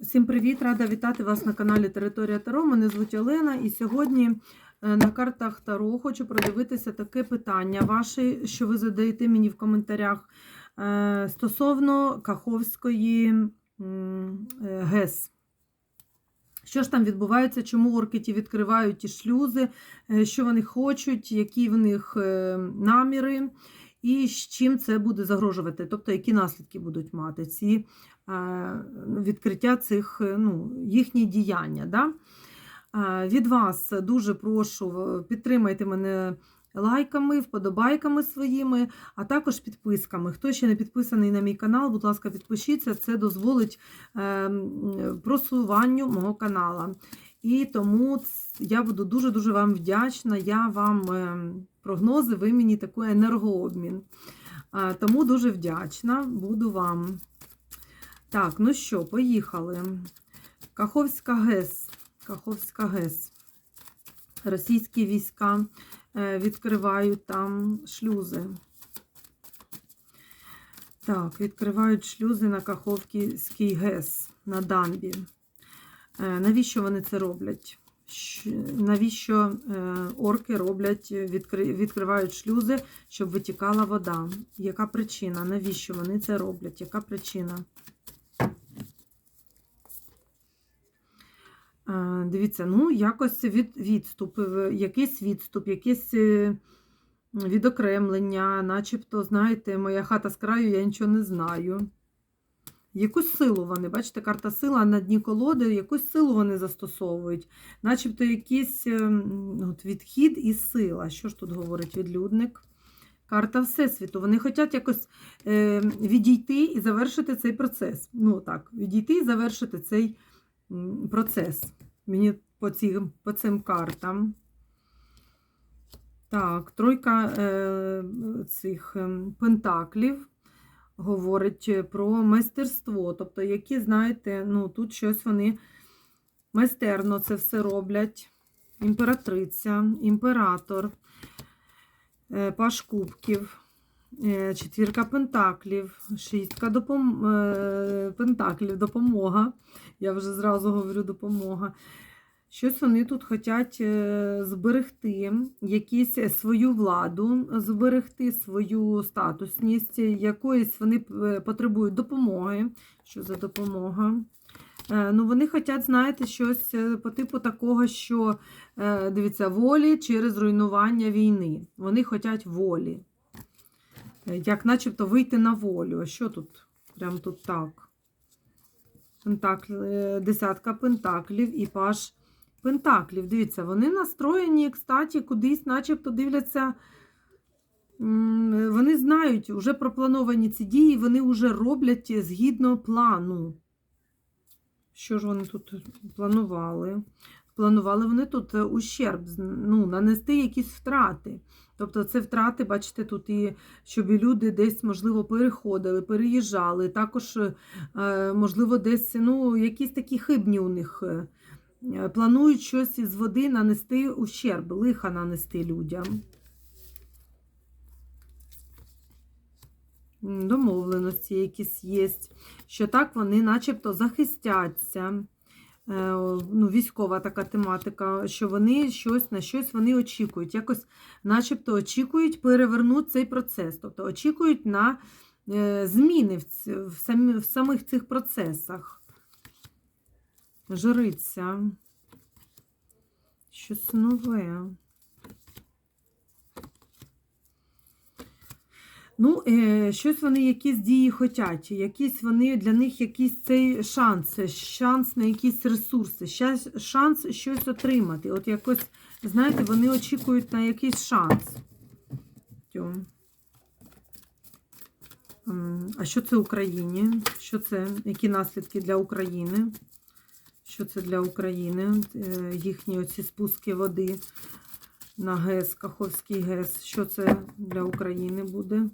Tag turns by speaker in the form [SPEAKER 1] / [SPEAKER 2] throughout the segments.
[SPEAKER 1] Всім привіт! Рада вітати вас на каналі Територія Таро. Мене звуть Олена, і сьогодні е, на картах Таро хочу продивитися таке питання ваше, що ви задаєте мені в коментарях е, стосовно Каховської е, ГЕС. Що ж там відбувається, чому орки ті відкривають ті шлюзи, що вони хочуть, які в них наміри, і з чим це буде загрожувати, тобто які наслідки будуть мати ці відкриття цих, е, ну, їхні діяння. Да? Е, Від вас дуже прошу, е, підтримайте мене лайками, вподобайками своїми, а також підписками. Хто ще не підписаний на мій канал, будь ласка, підпишіться, це дозволить е, просуванню мого канала. І тому я буду дуже-дуже вам вдячна. Я вам е, прогнози, ви мені такий енергообмін. Е, Тому дуже вдячна буду вам. Так, ну що, поїхали. Каховська ГЕС. Каховська ГЕС. Російські війська е, відкривають там шлюзи. Так, відкривають шлюзи на Каховський ГЕС на дамбі. Е, Навіщо вони це роблять? Навіщо е, орки роблять, відкривають шлюзи, щоб витікала вода? Яка причина? Навіщо вони це роблять? Яка причина? Дивіться, ну, якось від, відступ, е, якийсь відступ, якесь е, відокремлення, начебто, знаєте, моя хата з краю, я нічого не знаю. Якусь силу вони, бачите, карта сила на дні колоди, якусь силу вони застосовують, начебто якийсь е, от, відхід і сила. Що ж тут говорить відлюдник? Карта Всесвіту. Вони хочуть якось е, відійти і завершити цей процес. Ну так, відійти і завершити цей м, процес. Мені по цим, по цим картам. Так, тройка е, цих ем, пентаклів говорить про майстерство. Тобто, які, знаєте, ну, тут щось вони майстерно це все роблять. Імператриця, імператор, е, паш кубків, е, четвірка пентаклів, шістка допом... е, пентаклів, допомога. Я вже зразу говорю допомога. Щось вони тут хочуть е, зберегти, якісь е, свою владу, зберегти свою статусність, якоїсь вони е, потребують допомоги. Що за допомога? Е, Ну, вони хочуть, знаєте, щось е, по типу такого, що, е, дивіться, волі через руйнування війни. Вони хочуть волі. Як начебто вийти на волю. Що тут? Прям тут так. Пентакль, е, десятка пентаклів і паш пентаклів. Дивіться, вони настроєні, кстати, кудись, начебто дивляться. Вони знають, вже проплановані ці дії, вони вже роблять згідно плану. Що ж вони тут планували? Планували вони тут е, ущерб, ну, нанести якісь втрати. Тобто це втрати, бачите, тут і щоб люди десь, можливо, переходили, переїжджали. Також, е, можливо, десь ну, якісь такі хибні у них. е, Планують щось із води нанести ущерб, лиха нанести людям. Домовленості якісь є, що так вони начебто захистяться. Е, Ну, військова така тематика, що вони щось на щось вони очікують. Якось, начебто, очікують перевернути цей процес. Тобто очікують на е, зміни в, самі, в самих цих процесах. Жриця. Щось нове. Ну, е, щось вони якісь дії хочуть, якісь вони для них якийсь цей шанс, шанс на якісь ресурси, шанс щось отримати. От якось, знаєте, вони очікують на якийсь шанс. А що це Україні? Що це? Які наслідки для України? Що це для України? Е, Їхні оці спуски води на ГЕС, Каховський ГЕС. Що це для України буде?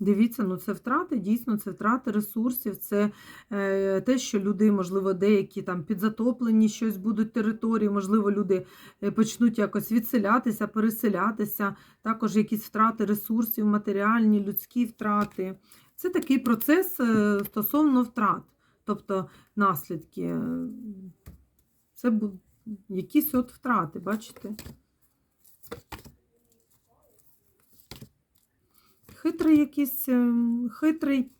[SPEAKER 1] Дивіться, ну це втрати, дійсно, це втрати ресурсів, це е, те, що люди, можливо, деякі там підзатоплені щось будуть території, можливо, люди е, почнуть якось відселятися, переселятися, також якісь втрати ресурсів, матеріальні, людські втрати. Це такий процес е, стосовно втрат. тобто наслідки. Це якісь от втрати, бачите? Хитрий якийсь ем, хитрий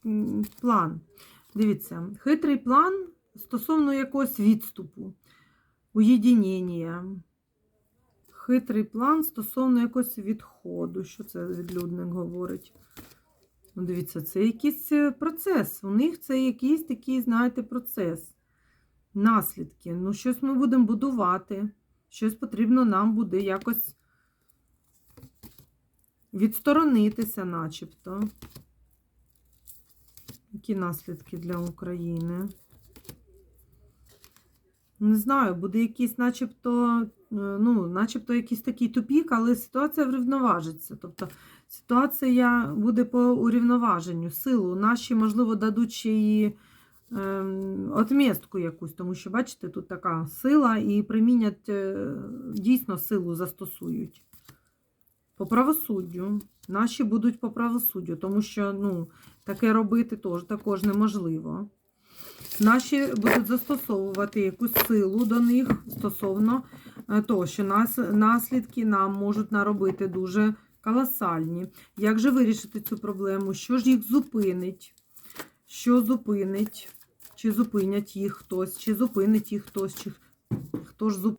[SPEAKER 1] план. Дивіться, хитрий план стосовно якогось відступу, уєдинення. Хитрий план стосовно якогось відходу. Що це відлюдник говорить? Ну, дивіться, це якийсь е, процес. У них це якийсь такий, знаєте, процес. Наслідки. Ну, щось ми будемо будувати. Щось потрібно нам буде якось відсторонитися, начебто. Які наслідки для України? Не знаю, буде якийсь, начебто, е, ну, начебто якийсь такий тупік, але ситуація врівноважиться. Тобто ситуація буде по урівноваженню. Силу наші, можливо, дадуть ще і ем, отмістку якусь, тому що, бачите, тут така сила і примінять е, дійсно силу застосують. По правосуддю. Наші будуть по правосуддю, тому що ну, таке робити теж, також неможливо. Наші будуть застосовувати якусь силу до них стосовно е, того, що нас, наслідки нам можуть наробити дуже колосальні. Як же вирішити цю проблему? Що ж їх зупинить? Що зупинить? Чи зупинять їх хтось, чи зупинить їх хтось, чи хто ж зуп...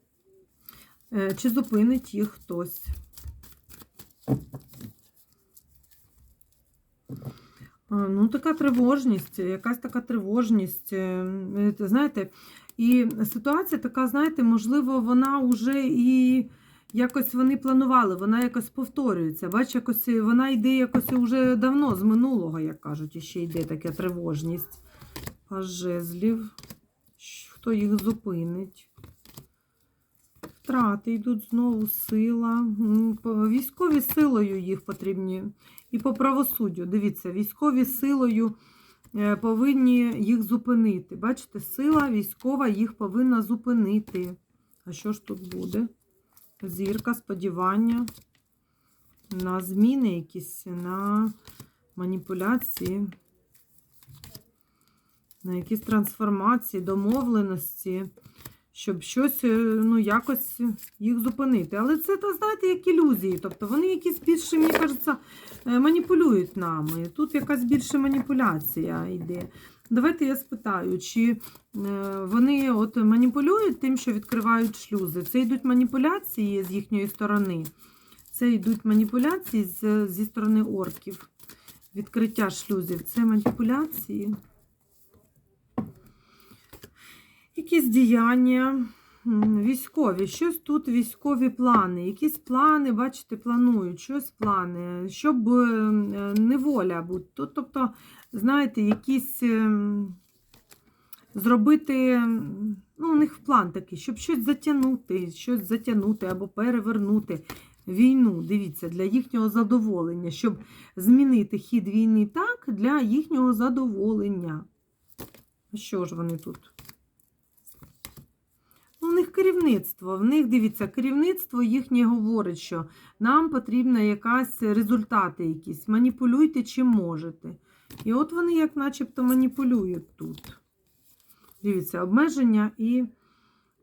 [SPEAKER 1] Е, чи зупинить їх хтось? А, Ну, така тривожність, якась така тривожність. е, е, Знаєте, і ситуація така, знаєте, можливо, вона вже і якось вони планували, вона якось повторюється. Бач, якось вона йде якось уже давно з минулого, як кажуть, і ще йде така тривожність. Паж жезлів. Хто їх зупинить? Втрати йдуть знову сила. Військові силою їх потрібні. І по правосуддю. Дивіться, військові силою е, повинні їх зупинити. Бачите, сила військова їх повинна зупинити. А що ж тут буде? Зірка, сподівання на зміни якісь, на маніпуляції, на якісь трансформації, домовленості, щоб щось, е, ну, якось їх зупинити. Але це, то, знаєте, як ілюзії. Тобто вони якісь більше, мені кажеться, е, маніпулюють нами. Тут якась більше маніпуляція йде. Давайте я спитаю, чи е, вони от маніпулюють тим, що відкривають шлюзи. Це йдуть маніпуляції з їхньої сторони. Це йдуть маніпуляції зі сторони орків. Відкриття шлюзів. Це маніпуляції. Якісь діяння. Військові, щось тут військові плани, якісь плани, бачите, планують, щось плани, щоб е, неволя бути. Тут, Тобто, знаєте, якісь ем, зробити, ну, у них план такий, щоб щось затягнути, щось затягнути або перевернути війну, дивіться, для їхнього задоволення, щоб змінити хід війни так, для їхнього задоволення. Що ж вони тут? Них керівництво. В них, дивіться, керівництво їхнє говорить, що нам потрібна якась результати якісь. Маніпулюйте чим можете. І от вони, як начебто, маніпулюють тут. Дивіться, обмеження і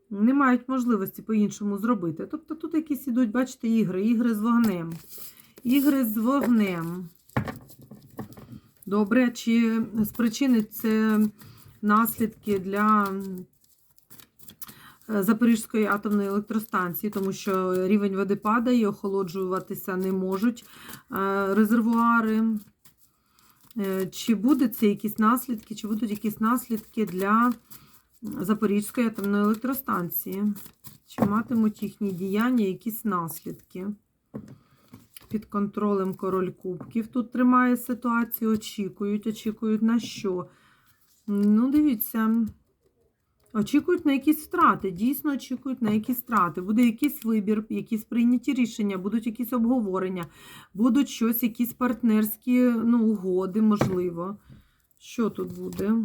[SPEAKER 1] не мають можливості по-іншому зробити. Тобто тут якісь ідуть, бачите, ігри, ігри з вогнем. Ігри з вогнем. Добре, чи спричинить це наслідки для Запорізької атомної електростанції, тому що рівень води падає, охолоджуватися не можуть е, резервуари. Е, Чи будуть це якісь наслідки, чи будуть якісь наслідки для Запорізької атомної електростанції? Чи матимуть їхні діяння якісь наслідки? Під контролем король кубків тут тримає ситуацію, очікують, очікують на що? Ну, дивіться. Очікують на якісь втрати, дійсно очікують на якісь втрати. Буде якийсь вибір, якісь прийняті рішення, будуть якісь обговорення, будуть щось, якісь партнерські ну, угоди, можливо. Що тут буде?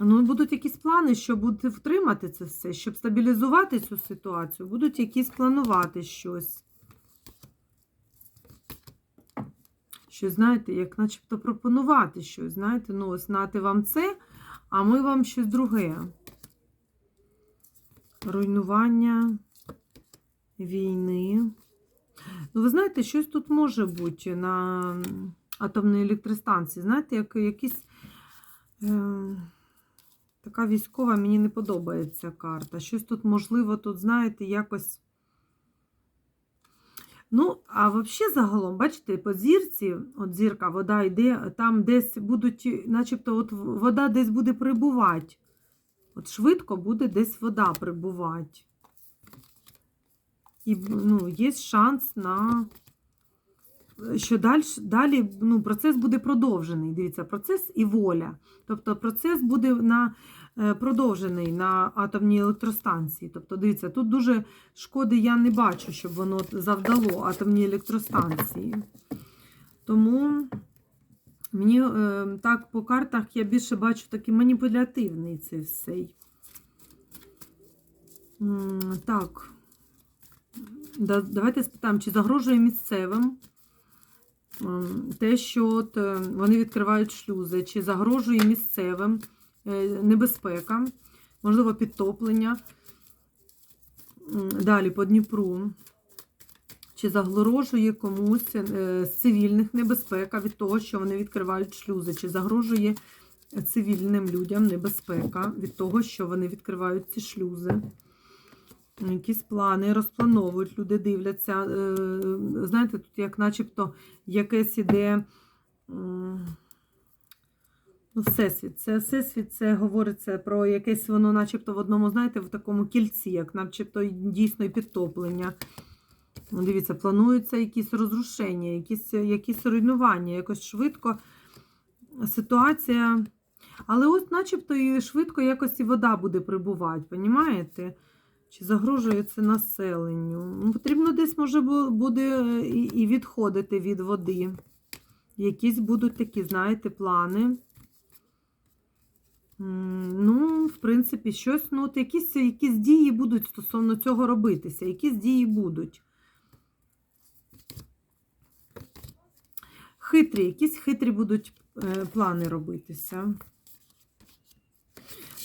[SPEAKER 1] Ну, будуть якісь плани, щоб втримати це все, щоб стабілізувати цю ситуацію. Будуть якісь планувати щось. Щось, знаєте, як начебто пропонувати щось. Знаєте, ну ось нати вам це, а ми вам щось друге. Руйнування війни. Ну, ви знаєте, щось тут може бути на атомній електростанції. Знаєте, як якісь. Е, така військова, мені не подобається карта. Щось тут, можливо, тут, знаєте, якось. Ну, а взагалі, загалом, бачите, по зірці, от зірка, вода йде, там десь будуть, начебто, от вода десь буде прибувати. От швидко буде десь вода прибувати. І ну, є шанс на що далі, далі ну, процес буде продовжений. Дивіться, процес і воля. Тобто процес буде на, е, продовжений на атомній електростанції. Тобто, дивіться, тут дуже шкоди я не бачу, щоб воно завдало атомній електростанції. Тому мені е, так по картах я більше бачу такий маніпулятивний цей всей. Так. Давайте спитаємо, чи загрожує місцевим те, що от е, вони відкривають шлюзи, чи загрожує місцевим е, небезпека, можливо, підтоплення. Далі по Дніпру. Чи загрожує комусь е, з цивільних небезпека від того, що вони відкривають шлюзи, чи загрожує цивільним людям небезпека від того, що вони відкривають ці шлюзи. Якісь плани розплановують, люди дивляться. Е, знаєте, тут як начебто якесь іде ну, всесвіт. Це всесвіт, це говориться про якесь воно, начебто, в одному, знаєте, в такому кільці, як начебто дійсно і підтоплення. Ну, Дивіться, плануються якісь розрушення, якісь якісь руйнування, якось швидко ситуація. Але ось начебто і швидко якось і вода буде прибувати, понімаєте? Чи загрожує це населенню? Ну, потрібно десь, може, буде е, і відходити від води. Якісь будуть такі, знаєте, плани. Ну, в принципі, щось, ну, от якісь, якісь дії будуть стосовно цього робитися. Якісь дії будуть. Хитрі, якісь хитрі будуть е, плани робитися.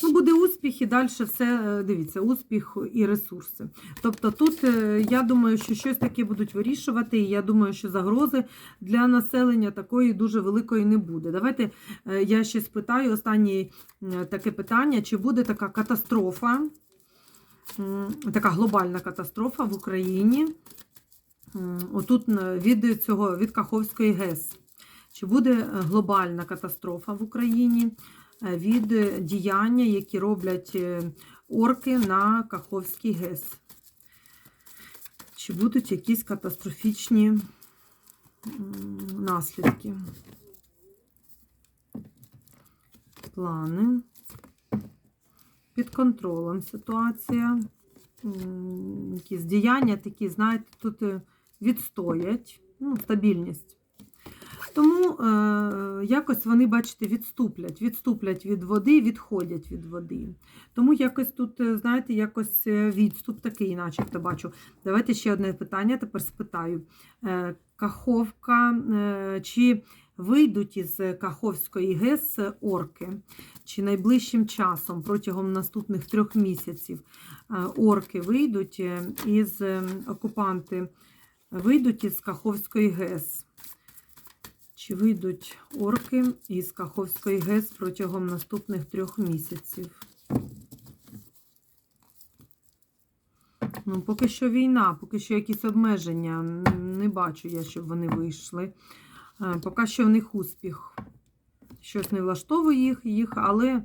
[SPEAKER 1] Ну, буде успіх і далі все, е, дивіться, успіх і ресурси. Тобто тут, е, я думаю, що щось таке будуть вирішувати, і я думаю, що загрози для населення такої дуже великої не буде. Давайте е, я ще спитаю останнє таке питання: чи буде така катастрофа, така глобальна катастрофа в Україні? Отут від цього від Каховської ГЕС. Чи буде глобальна катастрофа в Україні? Е, від діяння, які роблять е, орки на Каховський ГЕС. Чи будуть якісь катастрофічні наслідки? Плани. Під контролем ситуація. Якісь діяння такі, знаєте, тут е, відстоять, ну, стабільність. Тому е, якось вони, бачите, відступлять, відступлять від води, відходять від води. Тому якось тут, е, знаєте, якось е, відступ такий, начебто бачу. Давайте ще одне питання тепер спитаю. Е, Каховка, е, чи вийдуть із Каховської ГЕС орки? Чи найближчим часом, протягом наступних трьох місяців, е, орки вийдуть із окупанти, вийдуть із Каховської ГЕС? Чи вийдуть орки із Каховської ГЕС протягом наступних трьох місяців? Ну, поки що війна, поки що якісь обмеження. Не бачу я, щоб вони вийшли. Е, поки що в них успіх. Щось не влаштовує їх, їх, але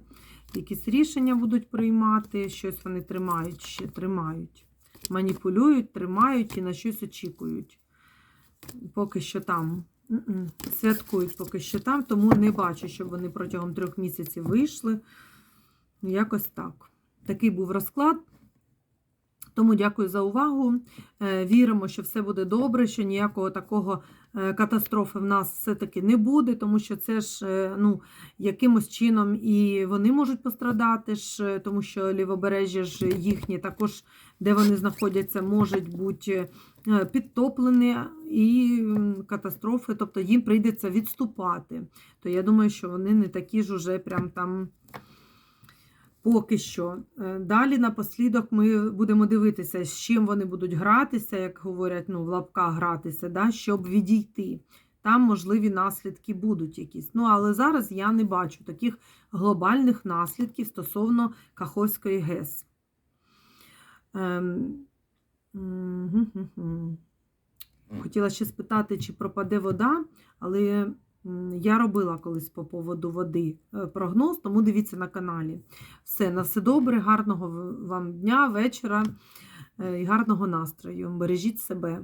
[SPEAKER 1] якісь рішення будуть приймати, щось вони тримають ще, тримають. Маніпулюють, тримають і на щось очікують. Поки що там. Святкують поки що там, тому не бачу, щоб вони протягом трьох місяців вийшли. Якось так. Такий був розклад. Тому дякую за увагу. Е, Віримо, що все буде добре, що ніякого такого катастрофи в нас все-таки не буде, тому що це ж е, ну, якимось чином і вони можуть пострадати, ж, е, тому що лівобережжя ж їхні також, де вони знаходяться, можуть бути е, підтоплені і катастрофи, тобто їм прийдеться відступати. То я думаю, що вони не такі ж уже прям там. Поки що. Е, Далі напослідок ми будемо дивитися, з чим вони будуть гратися, як говорять, ну, в лапках гратися, да, щоб відійти. Там можливі наслідки будуть якісь. Ну, але зараз я не бачу таких глобальних наслідків стосовно Каховської ГЕС. Ем. Хотіла ще спитати, чи пропаде вода, але я робила колись по поводу води е, прогноз, тому дивіться на каналі. Все, на все добре, гарного вам дня, вечора е, і гарного настрою. Бережіть себе.